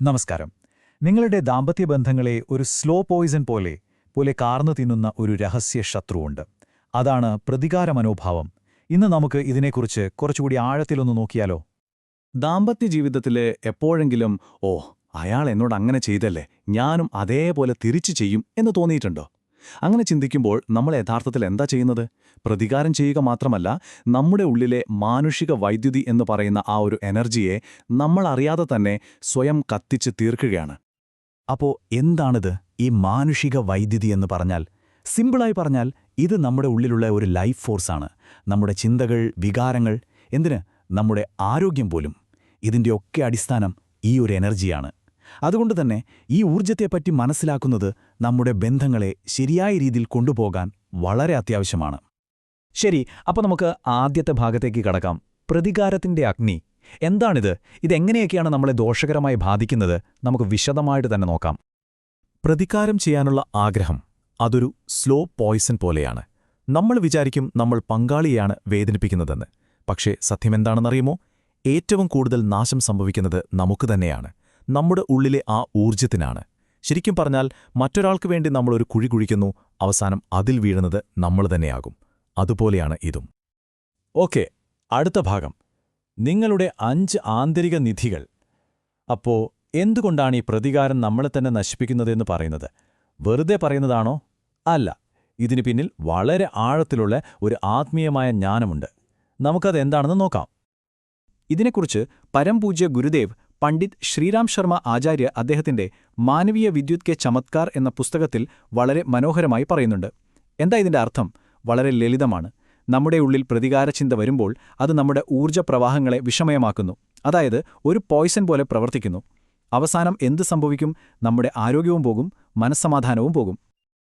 നമസ്കാരം. നിങ്ങളുടെ ദാമ്പത്യ ബന്ധങ്ങളെ ഒരു സ്ലോ പോയിസൺ പോലെ പോലെ കാർന്നു തിന്നുന്ന ഒരു രഹസ്യ ശത്രുവുണ്ട്. അതാണ് പ്രതികാര മനോഭാവം. ഇന്ന് നമുക്ക് ഇതിനെക്കുറിച്ച് കുറച്ചുകൂടി ആഴത്തിലൊന്ന് നോക്കിയാലോ? ദാമ്പത്യ ജീവിതത്തിൽ എപ്പോഴെങ്കിലും ഓ അയാൾ എന്നോട് അങ്ങനെ ചെയ്തല്ലേ ഞാനും അതേപോലെ തിരിച്ചു ചെയ്യും എന്ന് തോന്നിയിട്ടുണ്ടോ? അങ്ങനെ ചിന്തിക്കുമ്പോൾ നമ്മൾ യഥാർത്ഥത്തിൽ എന്താ ചെയ്യുന്നത്? പ്രതികാരം ചെയ്യുക മാത്രമല്ല നമ്മുടെ ഉള്ളിലെ മാനുഷിക വൈദ്യുതി എന്ന് പറയുന്ന ആ ഒരു എനർജിയെ നമ്മൾ അറിയാതെ തന്നെ സ്വയം കത്തിച്ച് തീർക്കുകയാണ്. അപ്പോ എന്താണിത്? ഈ മാനുഷിക വൈദ്യുതി എന്ന് പറഞ്ഞാൽ സിമ്പിളായി പറഞ്ഞാൽ ഇത് നമ്മുടെ ഉള്ളിലുള്ള ഒരു ലൈഫ് ഫോഴ്സാണ്. നമ്മുടെ ചിന്തകൾ വികാരങ്ങൾ എന്തിന്? നമ്മുടെ ആരോഗ്യം പോലും. ഇതിന്റെയൊക്കെ അടിസ്ഥാനം ഈ ഒരു എനർജിയാണ്. അതുകൊണ്ട് തന്നെ ഈ ഊർജത്തെപ്പറ്റി മനസ്സിലാക്കുന്നത് നമ്മുടെ ബന്ധങ്ങളെ ശരിയായ രീതിയിൽ കൊണ്ടുപോകാൻ വളരെ അത്യാവശ്യമാണ്. ശരി അപ്പോൾ നമുക്ക് ആദ്യത്തെ ഭാഗത്തേക്ക് കടക്കാം. പ്രതികാരത്തിന്റെ അഗ്നി. എന്താണിത്? ഇതെങ്ങനെയൊക്കെയാണ് നമ്മളെ ദോഷകരമായി ബാധിക്കുന്നത്? നമുക്ക് വിശദമായിട്ട് തന്നെ നോക്കാം. പ്രതികാരം ചെയ്യാനുള്ള ആഗ്രഹം അതൊരു സ്ലോ പോയ്സൺ പോലെയാണ്. നമ്മൾ വിചാരിക്കും നമ്മൾ പങ്കാളിയെയാണ് വേദനിപ്പിക്കുന്നതെന്ന്. പക്ഷേ സത്യമെന്താണെന്നറിയുമോ ഏറ്റവും കൂടുതൽ നാശം സംഭവിക്കുന്നത് നമുക്ക് തന്നെയാണ്. നമ്മുടെ ഉള്ളിലെ ആ ഊർജത്തിനാണ്. ശരിക്കും പറഞ്ഞാൽ മറ്റൊരാൾക്ക് വേണ്ടി നമ്മളൊരു കുഴി കുഴിക്കുന്നു അവസാനം അതിൽ വീഴുന്നത് നമ്മൾ തന്നെയാകും. അതുപോലെയാണ് ഇതും. ഓക്കെ അടുത്ത ഭാഗം. നിങ്ങളുടെ അഞ്ച് ആന്തരിക നിധികൾ. അപ്പോ എന്തുകൊണ്ടാണ് ഈ പ്രതികാരം നമ്മളെ തന്നെ നശിപ്പിക്കുന്നതെന്ന് പറയുന്നത്? വെറുതെ പറയുന്നതാണോ? അല്ല ഇതിനു പിന്നിൽ വളരെ ആഴത്തിലുള്ള ഒരു ആത്മീയമായ ജ്ഞാനമുണ്ട്. നമുക്കത് എന്താണെന്ന് നോക്കാം. ഇതിനെക്കുറിച്ച് പരംപൂജ്യ ഗുരുദേവ് പണ്ഡിറ്റ് ശ്രീരാം ശർമ്മ ആചാര്യ അദ്ദേഹത്തിന്റെ മാനവീയ വിദ്യുത് കെ ചമത്കാർ എന്ന പുസ്തകത്തിൽ വളരെ മനോഹരമായി പറയുന്നുണ്ട്. എന്താ ഇതിന്റെ അർത്ഥം? വളരെ ലളിതമാണ്. നമ്മുടെ ഉള്ളിൽ പ്രതികാരചിന്ത വരുമ്പോൾ അത് നമ്മുടെ ഊർജ പ്രവാഹങ്ങളെ വിഷമയമാക്കുന്നു. അതായത് ഒരു പോയ്സൺ പോലെ പ്രവർത്തിക്കുന്നു. അവസാനം എന്ത് സംഭവിക്കും? നമ്മുടെ ആരോഗ്യവും പോകും മനസ്സമാധാനവും പോകും.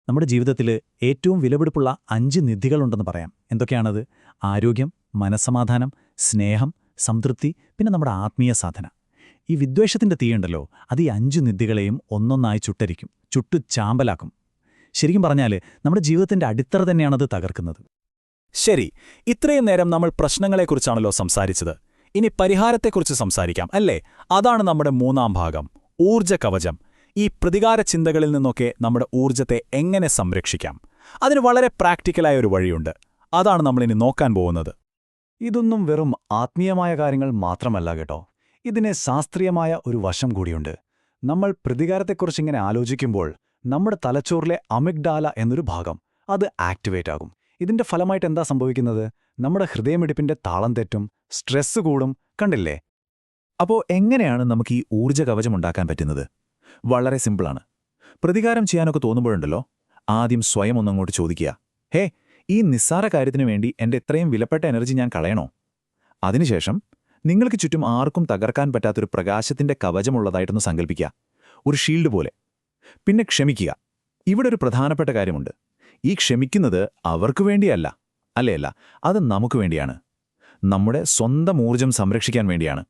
നമ്മുടെ ജീവിതത്തിൽ ഏറ്റവും വിലപിടിപ്പുള്ള അഞ്ച് നിധികളുണ്ടെന്ന് പറയാം. എന്തൊക്കെയാണത്? ആരോഗ്യം മനസ്സമാധാനം സ്നേഹം സംതൃപ്തി പിന്നെ നമ്മുടെ ആത്മീയ സാധന. ഈ വിദ്വേഷത്തിന്റെ തീയുണ്ടല്ലോ അത് ഈ അഞ്ചു നിധികളെയും ഒന്നൊന്നായി ചുട്ടരിക്കും ചുട്ടു ചാമ്പലാക്കും. ശരിക്കും പറഞ്ഞാൽ നമ്മുടെ ജീവിതത്തിന്റെ അടിത്തറ തന്നെയാണത് തകർക്കുന്നത്. ശരി ഇത്രയും നേരം നമ്മൾ പ്രശ്നങ്ങളെക്കുറിച്ചാണല്ലോ സംസാരിച്ചത്. ഇനി പരിഹാരത്തെക്കുറിച്ച് സംസാരിക്കാം അല്ലേ? അതാണ് നമ്മുടെ മൂന്നാം ഭാഗം ഊർജ കവചം. ഈ പ്രതികാര ചിന്തകളിൽ നിന്നൊക്കെ നമ്മുടെ ഊർജത്തെ എങ്ങനെ സംരക്ഷിക്കാം? അതിന് വളരെ പ്രാക്ടിക്കലായ ഒരു വഴിയുണ്ട്. അതാണ് നമ്മളിനി നോക്കാൻ പോകുന്നത്. ഇതൊന്നും വെറും ആത്മീയമായ കാര്യങ്ങൾ മാത്രമല്ല കേട്ടോ. ഇതിന് ശാസ്ത്രീയമായ ഒരു വശം കൂടിയുണ്ട്. നമ്മൾ പ്രതികാരത്തെക്കുറിച്ചിങ്ങനെ ആലോചിക്കുമ്പോൾ നമ്മുടെ തലച്ചോറിലെ അമിഗ്ഡാല എന്നൊരു ഭാഗം അത് ആക്ടിവേറ്റ് ആകും. ഇതിന്റെ ഫലമായിട്ട് എന്താ സംഭവിക്കുന്നത്? നമ്മുടെ ഹൃദയമിടിപ്പിന്റെ താളം തെറ്റും സ്ട്രെസ് കൂടും കണ്ടില്ലേ? അപ്പോൾ എങ്ങനെയാണ് നമുക്ക് ഈ ഊർജ കവചം ഉണ്ടാക്കാൻ പറ്റുന്നത്? വളരെ സിമ്പിളാണ്. പ്രതികാരം ചെയ്യാനൊക്കെ തോന്നുമ്പോഴുണ്ടല്ലോ? ആദ്യം സ്വയം ഒന്നങ്ങോട്ട് ചോദിക്കുക. ഹേ ഈ നിസ്സാര കാര്യത്തിനു വേണ്ടി എന്റെ ഇത്രയും വിലപ്പെട്ട എനർജി ഞാൻ കളയണോ? അതിനുശേഷം നിങ്ങൾക്ക് ചുറ്റും ആർക്കും തകർക്കാൻ പറ്റാത്തൊരു പ്രകാശത്തിന്റെ കവചമുള്ളതായിട്ടൊന്ന് സങ്കല്പിക്കുക ഒരു ഷീൽഡ് പോലെ. പിന്നെ ക്ഷമിക്കുക. ഇവിടെ ഒരു പ്രധാനപ്പെട്ട കാര്യമുണ്ട്. ഈ ക്ഷമിക്കുന്നത് അവർക്ക് വേണ്ടിയല്ല. അല്ലയല്ല അത് നമുക്ക് വേണ്ടിയാണ്. നമ്മുടെ സ്വന്തം ഊർജം സംരക്ഷിക്കാൻ വേണ്ടിയാണ്.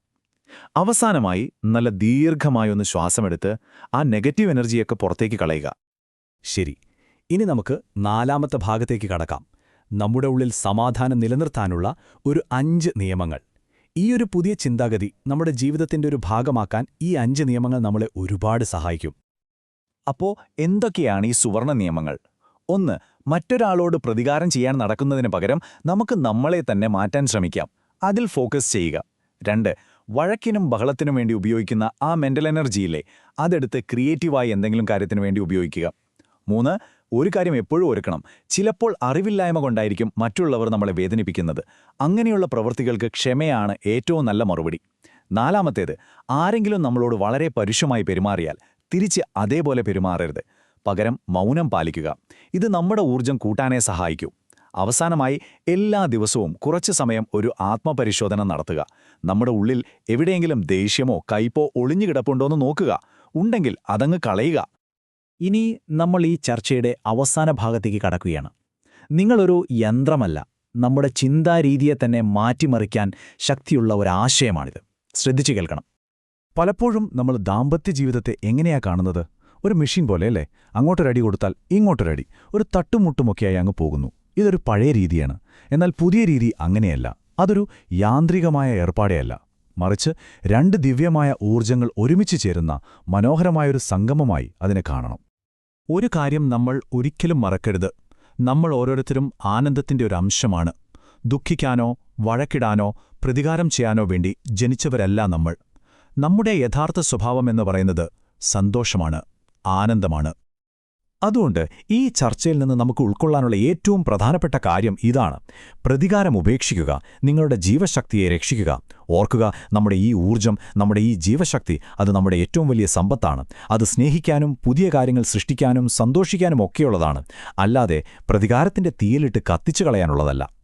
അവസാനമായി നല്ല ദീർഘമായി ഒന്ന് ശ്വാസമെടുത്ത് ആ നെഗറ്റീവ് എനർജിയൊക്കെ പുറത്തേക്ക് കളയുക. ശരി. ഇനി നമുക്ക് നാലാമത്തെ ഭാഗത്തേക്ക് കടക്കാം. നമ്മുടെ ഉള്ളിൽ സമാധാനം നിലനിർത്താനുള്ള ഒരു അഞ്ച് നിയമങ്ങൾ. ഈ ഒരു പുതിയ ചിന്താഗതി നമ്മുടെ ജീവിതത്തിന്റെ ഒരു ഭാഗമാക്കാൻ ഈ അഞ്ച് നിയമങ്ങൾ നമ്മളെ ഒരുപാട് സഹായിക്കും. അപ്പോ എന്തൊക്കെയാണ് ഈ സുവർണ നിയമങ്ങൾ? ഒന്ന് മറ്റൊരാളോട് പ്രതികാരം ചെയ്യാൻ നടക്കുന്നതിന് പകരം നമുക്ക് നമ്മളെ തന്നെ മാറ്റാൻ ശ്രമിക്കാം. അതിൽ ഫോക്കസ് ചെയ്യുക. രണ്ട് വഴക്കിനും ബഹളത്തിനും വേണ്ടി ഉപയോഗിക്കുന്ന ആ മെന്റൽ എനർജിയില്ലേ അതെടുത്ത് ക്രിയേറ്റീവായി എന്തെങ്കിലും കാര്യത്തിന് വേണ്ടി ഉപയോഗിക്കുക. മൂന്ന് ഒരു കാര്യം എപ്പോഴും ഒരുക്കണം. ചിലപ്പോൾ അറിവില്ലായ്മ കൊണ്ടായിരിക്കും മറ്റുള്ളവർ നമ്മളെ വേദനിപ്പിക്കുന്നത്. അങ്ങനെയുള്ള പ്രവൃത്തികൾക്ക് ക്ഷമയാണ് ഏറ്റവും നല്ല മറുപടി. നാലാമത്തേത് ആരെങ്കിലും നമ്മളോട് വളരെ പരുഷമായി പെരുമാറിയാൽ തിരിച്ച് അതേപോലെ പെരുമാറരുത്. പകരം മൗനം പാലിക്കുക. ഇത് നമ്മുടെ ഊർജം കൂട്ടാനേ സഹായിക്കൂ. അവസാനമായി എല്ലാ ദിവസവും കുറച്ച് സമയം ഒരു ആത്മപരിശോധന നടത്തുക. നമ്മുടെ ഉള്ളിൽ എവിടെയെങ്കിലും ദേഷ്യമോ കയ്പോ ഒളിഞ്ഞുകിടപ്പുണ്ടോയെന്ന് നോക്കുക. ഉണ്ടെങ്കിൽ അതങ്ങ് കളയുക. ഇനി നമ്മൾ ഈ ചർച്ചയുടെ അവസാന ഭാഗത്തേക്ക് കടക്കുകയാണ്. നിങ്ങളൊരു യന്ത്രമല്ല. നമ്മുടെ ചിന്താരീതിയെ തന്നെ മാറ്റിമറിക്കാൻ ശക്തിയുള്ള ഒരാശയമാണിത് ശ്രദ്ധിച്ചു കേൾക്കണം. പലപ്പോഴും നമ്മൾ ദാമ്പത്യ ജീവിതത്തെ എങ്ങനെയാ കാണുന്നത്? ഒരു മെഷീൻ പോലെയല്ലേ? അങ്ങോട്ടൊരടി കൊടുത്താൽ ഇങ്ങോട്ടൊരടി. ഒരു തട്ടുമുട്ടുമൊക്കെയായി അങ്ങ് പോകുന്നു. ഇതൊരു പഴയ രീതിയാണ്. എന്നാൽ പുതിയ രീതി അങ്ങനെയല്ല. അതൊരു യാന്ത്രികമായ ഏർപ്പാടെയല്ല. മറിച്ച് രണ്ട് ദിവ്യമായ ഊർജങ്ങൾ ഒരുമിച്ച് ചേരുന്ന മനോഹരമായൊരു സംഗമമായി അതിനെ കാണണം. ഒരു കാര്യം നമ്മൾ ഒരിക്കലും മറക്കരുത്. നമ്മൾ ഓരോരുത്തരും ആനന്ദത്തിന്റെ ഒരു അംശമാണ്. ദുഃഖിക്കാനോ വഴക്കിടാനോ പ്രതികാരം ചെയ്യാനോ വേണ്ടി ജനിച്ചവരല്ല നമ്മൾ. നമ്മുടെ യഥാർത്ഥ സ്വഭാവമെന്ന് പറയുന്നത് സന്തോഷമാണ് ആനന്ദമാണ്. അതുകൊണ്ട് ഈ ചർച്ചയിൽ നിന്ന് നമുക്ക് ഉൾക്കൊള്ളാനുള്ള ഏറ്റവും പ്രധാനപ്പെട്ട കാര്യം ഇതാണ്. പ്രതികാരം ഉപേക്ഷിക്കുക നിങ്ങളുടെ ജീവശക്തിയെ രക്ഷിക്കുക. ഓർക്കുക നമ്മുടെ ഈ ഊർജം നമ്മുടെ ഈ ജീവശക്തി അത് നമ്മുടെ ഏറ്റവും വലിയ സമ്പത്താണ്. അത് സ്നേഹിക്കാനും പുതിയ കാര്യങ്ങൾ സൃഷ്ടിക്കാനും സന്തോഷിക്കാനും ഒക്കെയുള്ളതാണ്. അല്ലാതെ പ്രതികാരത്തിന്റെ തീയിലിട്ട് കത്തിച്ചു കളയാനുള്ളതല്ല.